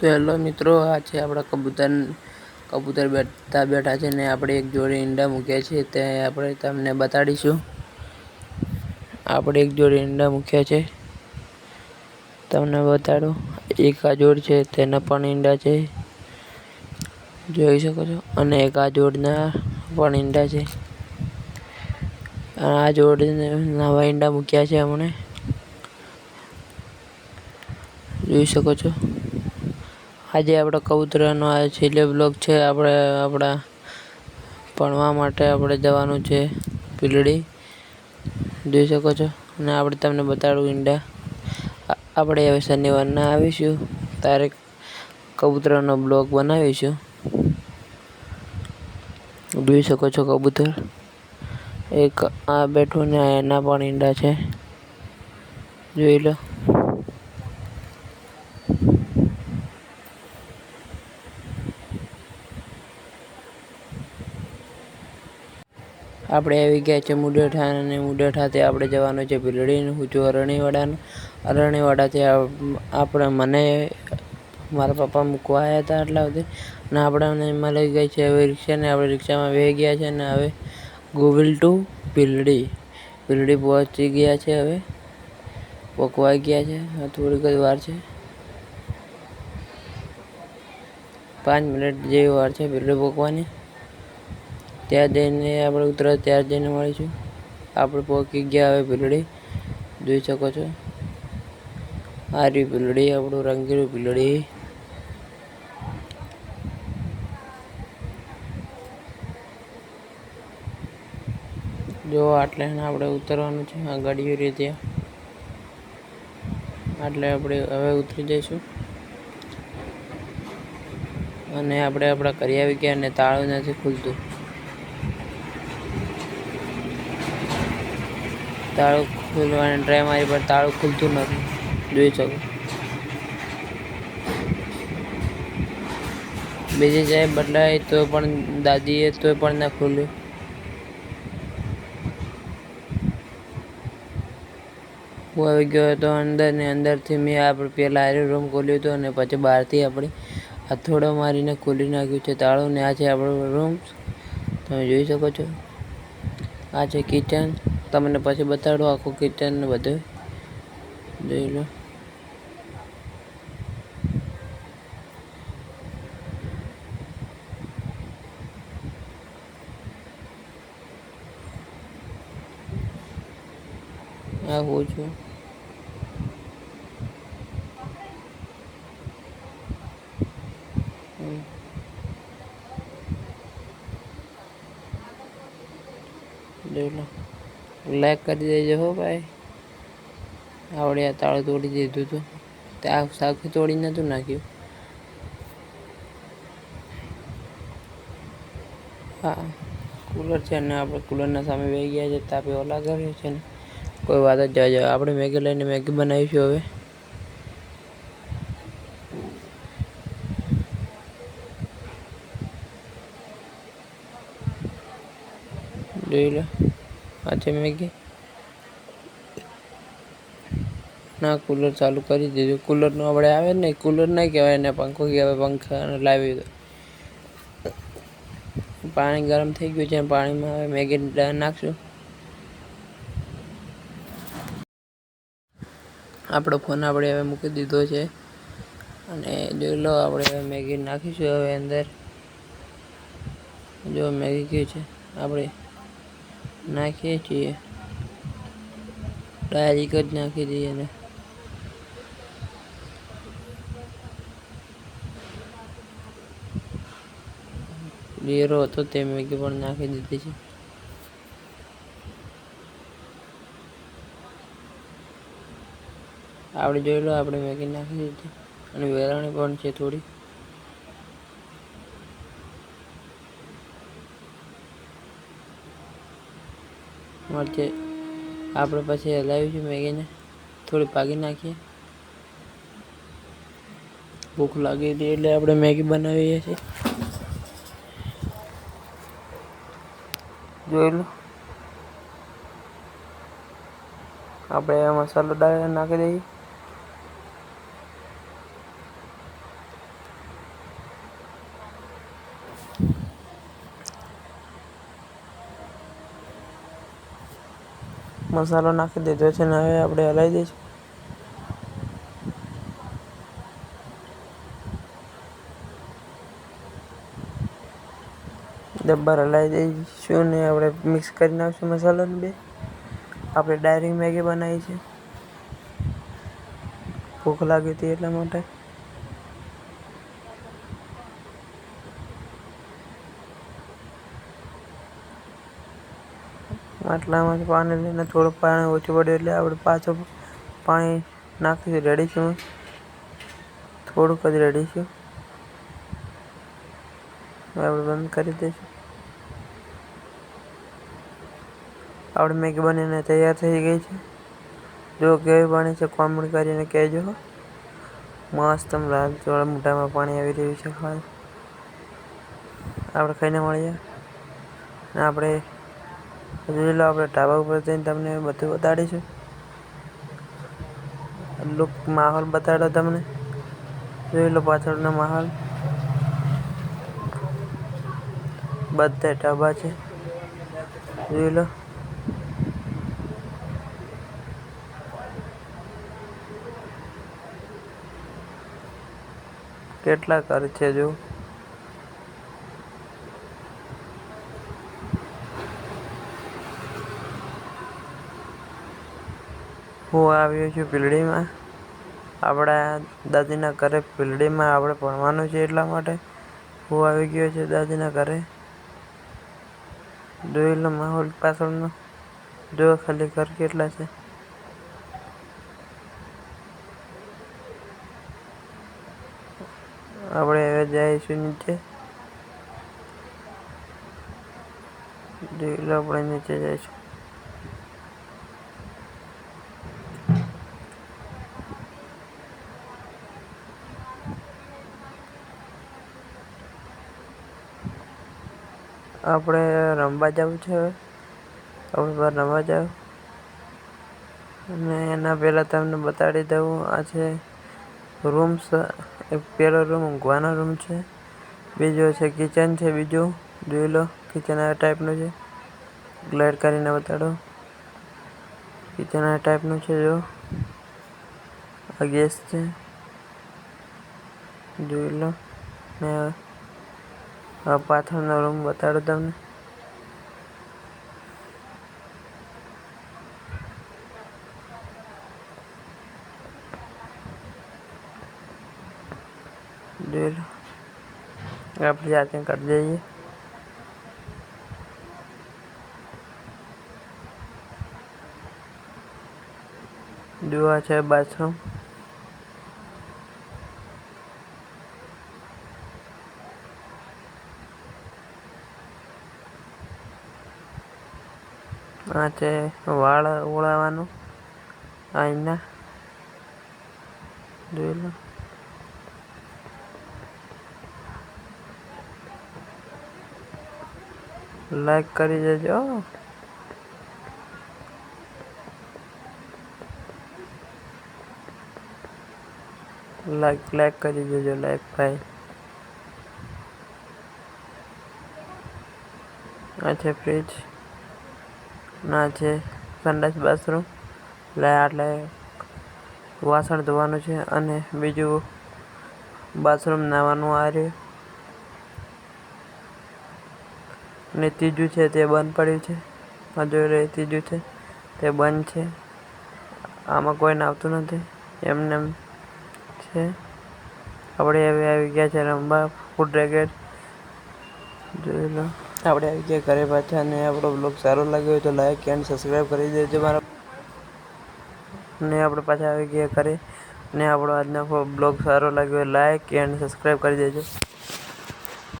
તો હેલો મિત્રો, આ છે આપણા કબૂતર કબૂતર બેઠા બેઠા છે ને આપણે એક જોડે ઈંડા મૂક્યા છે, તે આપણે તમને બતાડીશું. આપણે એક જોડે ઈંડા મૂક્યા છે. તમને બતાડું, એક આ જોડ છે, તેના પણ ઈંડા છે. જોઈ શકો છો? અને એક આ જોડના પણ ઈંડા છે. આ જોડ નવા ઈંડા મૂક્યા છે હમણે જોઈ શકો છો? આજે આપણા કબૂતરનો આ છેલ્લો બ્લોક છે, આપણે આપણા ભણવા માટે આપણે જવાનું છે પીલડી. જોઈ શકો છો? અને આપણે તમને બતાડું ઈંડા. આપણે હવે શનિવારના આવીશું. તારે કબૂતરનો બ્લોક બનાવીશું. જોઈ શકો છો કબૂતર? એક આ બેઠું ને એના પણ ઈંડા છે. જોઈ લો. આપણે આવી ગયા છે મુડેઠા અને મુડેઠાથી આપણે જવાનું છે ભીલડીનું હું છું અરણીવાડાનું. અરણીવાડાથી આપણે મને, મારા પપ્પા મૂકવા આવ્યા હતા આટલા સુધી. અને આપણે મળી ગઈ છે હવે રિક્ષાને આપણે રિક્ષામાં બેસી ગયા છે ને હવે ગોવિલ ટુ ભીલડી. ભીલડી પહોંચી ગયા છે હવે. પોકવાઈ ગયા છે. થોડીક જ વાર છે. પાંચ મિનિટ જેવી વાર છે ભીલડી પોકવાની. ત્યાં જઈને આપણે ઉતરા ત્યાં જઈને મળીશું. આપણે પહોંચી ગયા હવે ભીલડી. જોઈ શકો છો. આ રહ્યું આપણું રંગીલું ભીલડી. જો આટલે આપણે ઉતરવાનું છે. આ ગાડીઓ રીતે આટલે આપણે હવે ઉતરી જઈશું. અને આપણે આપણા કરી આવી ગયા અને તાળું નથી ખુલતું. તાળું ખોલવાની ટ્રાય મારી પણ તાળું ખુલતું નથી. જોઈ શકો. બીજી જાય બદલાય તો પણ દાદીએ તો પણ ના ખોલ્યું. હું આવી ગયો હતો અંદર ને અંદરથી મેં આપણે પહેલાં આરે રૂમ ખોલ્યું હતું અને પછી બહારથી આપણે હથોડો મારીને ખોલી નાખ્યું છે તાળું ને આ છે આપણો રૂમ તમે જોઈ શકો છો. આ છે કિચન તમને પછી બતાડો આખું કિચન ને બધું. જોઈ લો. આ હું છું જોઈ લો. લાઈક કરી દેજો હો ભાઈ. આવડે આ તાળું તોડી દીધું હતું ત્યાં સાખું તોડી નહોતું નાખ્યું. હા કુલર છે ને આપણે કુલરના સામે બે ગયા છે, તાપે ઓલા કર્યો છે ને. કોઈ વાત જ જાય આપણે મેગી લઈને મેગી બનાવીશું હવે. જોઈ લો. આ છે મેગી ના કુલર ચાલુ કરી દીધું. કુલરનું આપણે આવે ને કુલર નહીં કહેવાય ને પંખો કહેવાય, પંખા લાવી દો પાણી ગરમ થઈ ગયું છે પાણીમાં હવે મેગી નાખશું. આપણો ફોન આપણે હવે મૂકી દીધો છે. અને જોઈ લો, આપણે હવે મેગી નાખીશું હવે અંદર. જો મેગી કયું છે, આપણે નાખીએ છીએ. ડાયરેક્ટ જ નાખી દઈએ લીરો હતો તે મેગી પણ નાખી દીધી છે. આપણે જોઈ આપણે મેગી નાખી દીધી. અને વેરાણી પણ છે થોડી. મળશે આપણે પછી હલાવીશું મેગીને. થોડી પાકી નાખીએ. ભૂખ લાગી હતી એટલે આપણે મેગી બનાવીએ છીએ. જોઈ લો. આપણે મસાલો ડાળ નાખી દઈએ. મસાલો નાખી દીધો છે ને હવે આપણે હલાવી દઈશું. ડબ્બા હલાવી દઈશું ને આપણે મિક્સ કરી નાખશું મસાલાને બે. આપણે ડાયરેક્ટ મેગી બનાવી છે. ભૂખ લાગી હતી એટલા માટે. માટલામાંથી પાણી લઈને થોડું પાણી ઓછું પડ્યું એટલે આપણે પાછું પાણી નાખીશું. રેડીશું થોડુંક જ રેડી છું. આપણે બંધ કરી દઈશું. આપણે મેગી બનીને તૈયાર થઈ ગઈ છે. જો કેવી પાણી છે કોમેન્ટ કરીને કહેજો મસ્ત લાલ, ચોળા, મોઢામાં પાણી આવી રહ્યું છે આપણે ખાઈને મળીએ. આપણે જોઈ લો આપણે ઢાબા ઉપર જઈને તમને બધું બતાડીશું. લુક માહોલ બતાડો તમને. જોઈ લો પાછળનો માહોલ. બધા ઢાબા છે. જોઈ લો કેટલા ખર્ચે જો? હું આવ્યો છું પીલડીમાં. આપણા દાદીના ઘરે પીલડીમાં આપણે ભણવાનું છે એટલા માટે હું આવી ગયો છે દાદીના ઘરે. જોઈ માહોલ પાછળનો. જો ખાલી ઘર કેટલા છે. આપણે હવે જઈશું નીચે. જોઈ લો આપણે નીચે જઈશું. આપણે રમવા જવું છે. આપણે બહાર રમવા જાવ. અને એના પહેલાં તમને બતાડી દઉં, આ છે રૂમ્સ એક પહેલો રૂમ, ઊંઘવાનો રૂમ છે. બીજો છે કિચન છે, બીજું જોઈ લો, કિચન આ ટાઈપનું છે. ગ્લાઇડ કરીને બતાડો. કિચન આ ટાઈપનું છે, જો. આ ગેસ છે. જોઈ લો. ને આ પાછળનો રૂમ બતાડો તમને. આપણે જાતે કરી દઈએ. જોવા છે બાથરૂમ. આ વાળ ઓળાવાનું આઈના. જોઈ લો. લાઈક કરી દેજો. લાઈક લાઈક કરી દેજો લાઈક ભાઈ. આ છે ફ્રીજ ના છે. સંડાસ બાથરૂમ. એટલે આટલે વાસણ ધોવાનું છે અને બીજું બાથરૂમ નાવાનું આ રહ્યું. અને ત્રીજું છે તે બંધ પડ્યું છે. હજુ રહે ત્રીજું છે. તે બંધ છે. આમાં કોઈ આવતું નથી. એમને એમ છે. આપણે હવે આવી ગયા છે રમવા ફૂડ રેકેટ. જોઈ લો. આપણે આવી ગયા ઘરે પાછા અને આપણો બ્લોગ સારો લાગ્યો હોય તો લાઈક એન્ડ સબસ્ક્રાઈબ કરી દેજો મારા. ને આપણે પાછા આવી ગયા ઘરે. ને આપણો આજનો બ્લોગ સારો લાગ્યો લાઈક એન્ડ સબસ્ક્રાઈબ કરી દેજો.